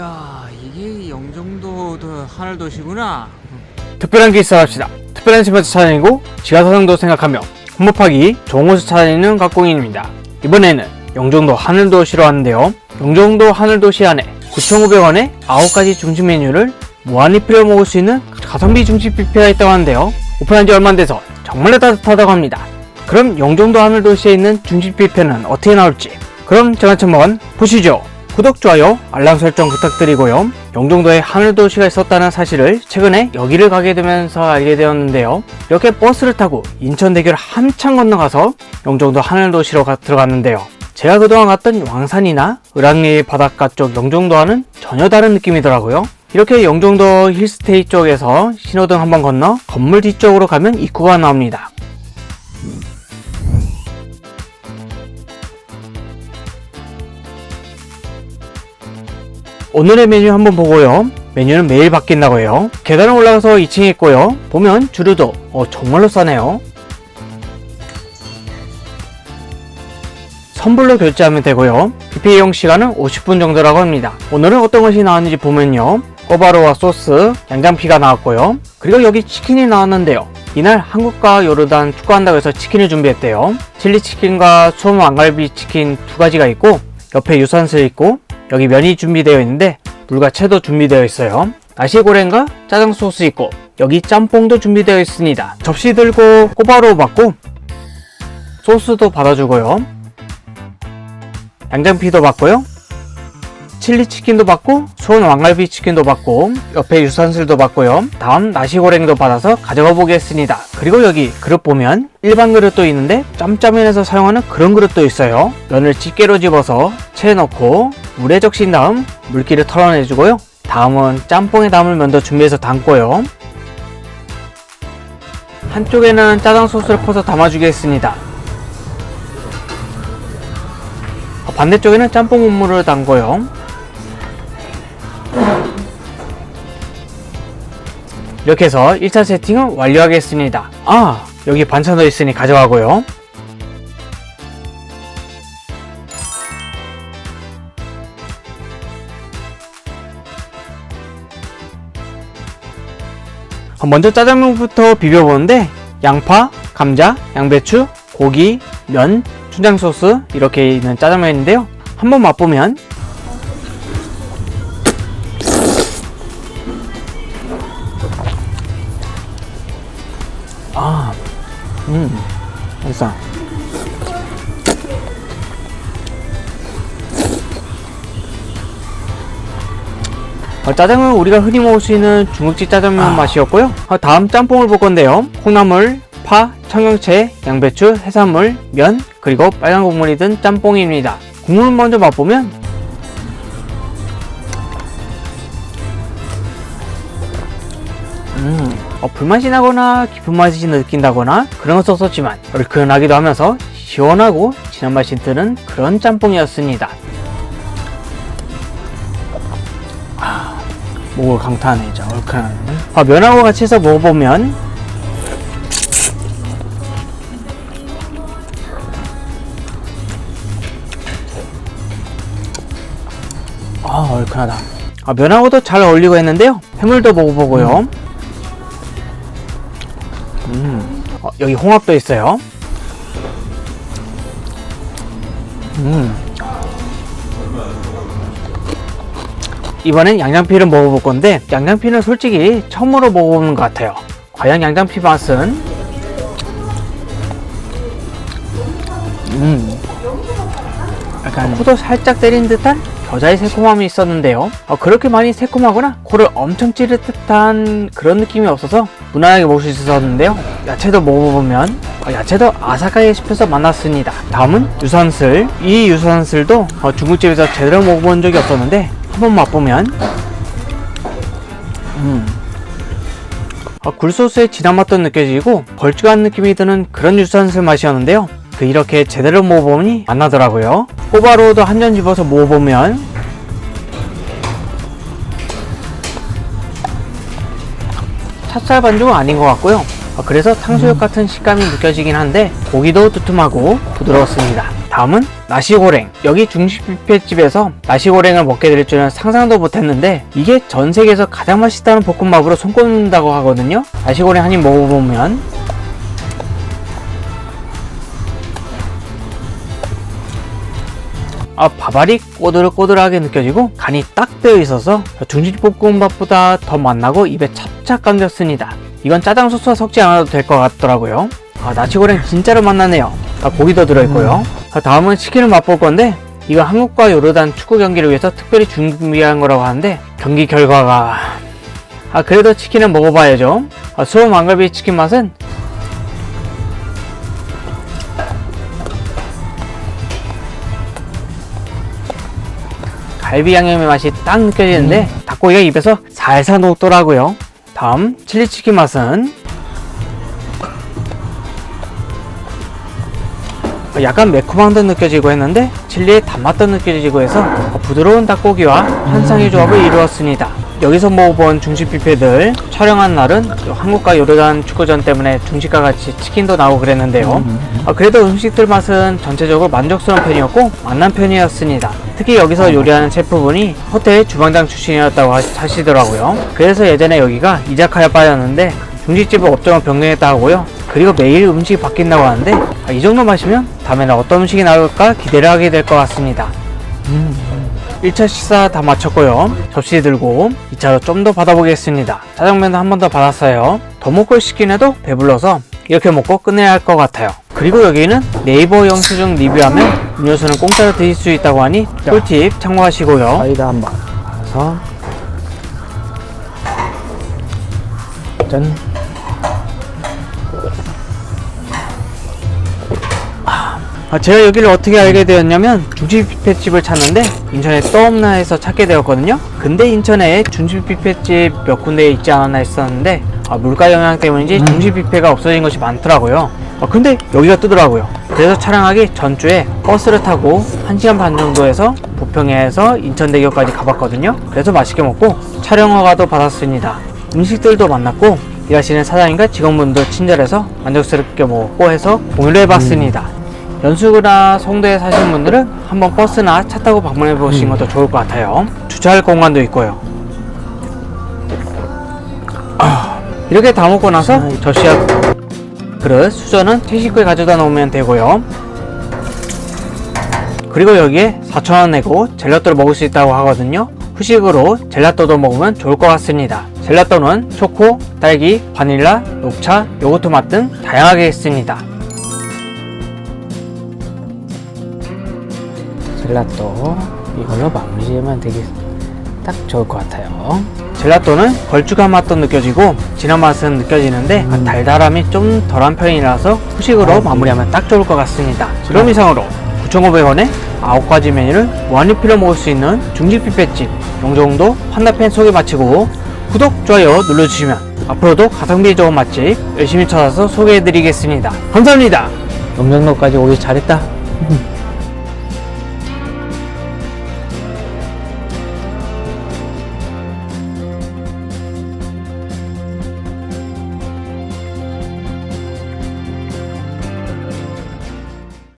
야 이게 영종도 하늘도시구나 특별한 게 있어 합시다. 특별한 집에서 찾아다니고 지하사상도 생각하며 홍보하기 좋은 곳을 찾아다니는 각공인입니다. 이번에는 영종도 하늘도시로 왔는데요. 영종도 하늘도시 안에 9,500원에 9가지 중식 메뉴를 무한히 필요 먹을 수 있는 가성비 중식 뷔페가 있다고 하는데요. 오픈한 지 얼마 안 돼서 정말 따뜻하다고 합니다. 그럼 영종도 하늘도시에 있는 중식 뷔페는 어떻게 나올지 그럼 제가 한번 보시죠. 구독, 좋아요, 알람 설정 부탁드리고요. 영종도에 하늘도시가 있었다는 사실을 최근에 여기를 가게 되면서 알게 되었는데요. 이렇게 버스를 타고 인천대교를 한참 건너가서 영종도 하늘도시로 가- 들어갔는데요. 제가 그동안 갔던 왕산이나 을왕리 바닷가 쪽 영종도와는 전혀 다른 느낌이더라고요. 이렇게 영종도 힐스테이 쪽에서 신호등 한번 건너 건물 뒤쪽으로 가면 입구가 나옵니다. 오늘의 메뉴 한번 보고요. 메뉴는 매일 바뀐다고 해요. 계단을 올라가서 2층에 있고요. 보면 주류도 어, 정말로 싸네요. 선불로 결제하면 되고요. 뷔페 이용 시간은 50분 정도라고 합니다. 오늘은 어떤 것이 나왔는지 보면요. 꼬바로와 소스, 양장피가 나왔고요. 그리고 여기 치킨이 나왔는데요. 이날 한국과 요르단 축구한다고 해서 치킨을 준비했대요. 칠리 치킨과 소금 왕갈비 치킨 두 가지가 있고 옆에 유산슬 있고 여기 면이 준비되어 있는데 물과 채도 준비되어 있어요. 나시고랭과 짜장 소스 있고 여기 짬뽕도 준비되어 있습니다. 접시 들고 꼬바로 받고 소스도 받아주고요. 양장피도 받고요. 칠리 치킨도 받고 소원 왕갈비 치킨도 받고 옆에 유산슬도 받고요. 다음 나시고랭도 받아서 가져가 보겠습니다. 그리고 여기 그릇 보면 일반 그릇도 있는데 짬짜면에서 사용하는 그런 그릇도 있어요. 면을 집게로 집어서 채에 넣고 물에 적신 다음 물기를 털어내주고요. 다음은 짬뽕에 담을 면도 준비해서 담고요. 한쪽에는 짜장 소스를 퍼서 담아주겠습니다. 반대쪽에는 짬뽕 국물을 담고요. 이렇게 해서 1차 세팅을 완료하겠습니다. 아, 여기 반찬도 있으니 가져가고요. 먼저 짜장면부터 비벼보는데 양파, 감자, 양배추, 고기, 면, 춘장 소스 이렇게 있는 짜장면인데요. 한번 맛보면 아, 음, 맛있어. 어, 짜장면 우리가 흔히 먹을 수 있는 중국집 짜장면 맛이었고요. 어, 다음 짬뽕을 볼 건데요. 콩나물, 파, 청경채, 양배추, 해산물, 면, 그리고 빨간 국물이 든 짬뽕입니다. 국물 먼저 맛보면 어, 불맛이 나거나 깊은 맛이 느낀다거나 그런 건 썼었지만 얼큰하기도 하면서 시원하고 진한 맛이 드는 그런 짬뽕이었습니다. 아, 목을 강타하네 진짜 얼큰한. 아, 면하고 같이 해서 먹어보면 아 얼큰하다. 아, 면하고도 잘 어울리고 했는데요. 해물도 먹어보고요. 음, 여기 홍합도 있어요. 음. 이번엔 양장피를 먹어볼 건데 양장피는 솔직히 처음으로 먹어보는 것 같아요. 과연 양장피 맛은? 음. 약간 코도 살짝 때린 듯한 겨자의 새콤함이 있었는데요. 어, 그렇게 많이 새콤하거나 코를 엄청 찌를 듯한 그런 느낌이 없어서 무난하게 먹을 수 있었는데요. 야채도 먹어보면 어, 야채도 아삭하게 씹혀서 만났습니다. 다음은 유산슬. 이 유산슬도 어, 중국집에서 제대로 먹어본 적이 없었는데 한번 맛보면 음. 어, 굴소스의 진한 맛도 느껴지고 걸쭉한 느낌이 드는 그런 유산슬 맛이었는데요. 그 이렇게 제대로 먹어보니 안 나더라고요. 꼬바로우도 한점 집어서 먹어보면 찹쌀 반죽은 아닌 것 같고요. 어, 그래서 탕수육 같은 식감이 느껴지긴 한데 고기도 두툼하고 부드러웠습니다. 다음은 나시고랭. 여기 중식 뷔페집에서 나시고랭을 먹게 될 줄은 상상도 못했는데 이게 전 세계에서 가장 맛있다는 볶음밥으로 손꼽는다고 하거든요. 나시고랭 한 입 먹어보면 아, 밥알이 꼬들꼬들하게 느껴지고 간이 딱 배어 있어서 중식볶음밥보다 더 맛나고 입에 찹찹 감겼습니다. 이건 짜장 소스와 섞지 않아도 될 것 같더라고요. 아, 나치고랭 진짜로 맛나네요. 아, 고기도 들어있고요. 아, 다음은 치킨을 맛볼 건데 이건 한국과 요르단 축구 경기를 위해서 특별히 준비한 거라고 하는데 경기 결과가 아 그래도 치킨은 먹어봐야죠. 아, 수원 왕갈비 치킨 맛은 갈비 양념의 맛이 딱 느껴지는데 닭고기가 입에서 살살 녹더라고요. 다음 칠리치킨 맛은 약간 매콤한 듯 느껴지고 했는데 칠리의 단맛도 느껴지고 해서 부드러운 닭고기와 환상의 조합을 이루었습니다. 여기서 먹어본 중식 뷔페들 촬영한 날은 한국과 요르단 축구전 때문에 중식과 같이 치킨도 나오고 그랬는데요. 아, 그래도 음식들 맛은 전체적으로 만족스러운 편이었고 맛난 편이었습니다. 특히 여기서 요리하는 셰프분이 호텔 주방장 출신이었다고 하- 하시더라고요. 그래서 예전에 여기가 이자카야 바였는데 중식집을 업종을 변경했다 하고요. 그리고 매일 음식이 바뀐다고 하는데 아, 이 정도 마시면 다음에는 어떤 음식이 나올까 기대를 하게 될 것 같습니다. 1차 식사 다 마쳤고요. 접시 들고 2차로 좀 더 받아보겠습니다. 짜장면도 한 번 더 받았어요. 더 먹고 싶긴 해도 배불러서 이렇게 먹고 끝내야 할 것 같아요. 그리고 여기는 네이버 영수증 리뷰하면 음료수는 공짜로 드실 수 있다고 하니 꿀팁 참고하시고요. 사이다 한 번. 그래서 짠. 아, 제가 여기를 어떻게 알게 되었냐면 중식 뷔페집을 찾는데 인천에 또 없나 해서 찾게 되었거든요. 근데 인천에 중식 뷔페집 몇 군데 있지 않았나 했었는데 아, 물가 영향 때문인지 중식 뷔페가 없어진 것이 많더라고요. 아, 근데 여기가 뜨더라고요. 그래서 촬영하기 전주에 버스를 타고 1시간 반 정도에서 부평에서 인천대교까지 가봤거든요. 그래서 맛있게 먹고 촬영 허가도 받았습니다. 음식들도 만났고 일하시는 사장님과 직원분도 친절해서 만족스럽게 먹었고 해서 공유를 해봤습니다. 연수구나 송도에 사시는 분들은 한번 버스나 차 타고 방문해 보시는 것도 좋을 것 같아요. 주차할 공간도 있고요. 아, 이렇게 다 먹고 나서 접시와 그릇, 수저는 퇴식구에 가져다 놓으면 되고요. 그리고 여기에 4,000원 내고 젤라또를 먹을 수 있다고 하거든요. 후식으로 젤라또도 먹으면 좋을 것 같습니다. 젤라또는 초코, 딸기, 바닐라, 녹차, 요거트 맛 등 다양하게 있습니다. 젤라또 이걸로 마무리 지으면 되게 딱 좋을 것 같아요. 젤라또는 걸쭉한 맛도 느껴지고 진한 맛은 느껴지는데 음. 달달함이 좀 덜한 편이라서 후식으로 아, 마무리하면 딱 좋을 것 같습니다. 그럼 이상으로 9,500원에 9가지 메뉴를 무한리필로 먹을 수 있는 중식 뷔페집 영종도 판다팬 소개 마치고 구독, 좋아요 눌러주시면 앞으로도 가성비 좋은 맛집 열심히 찾아서 소개해드리겠습니다. 감사합니다. 영종도까지 오길 잘했다.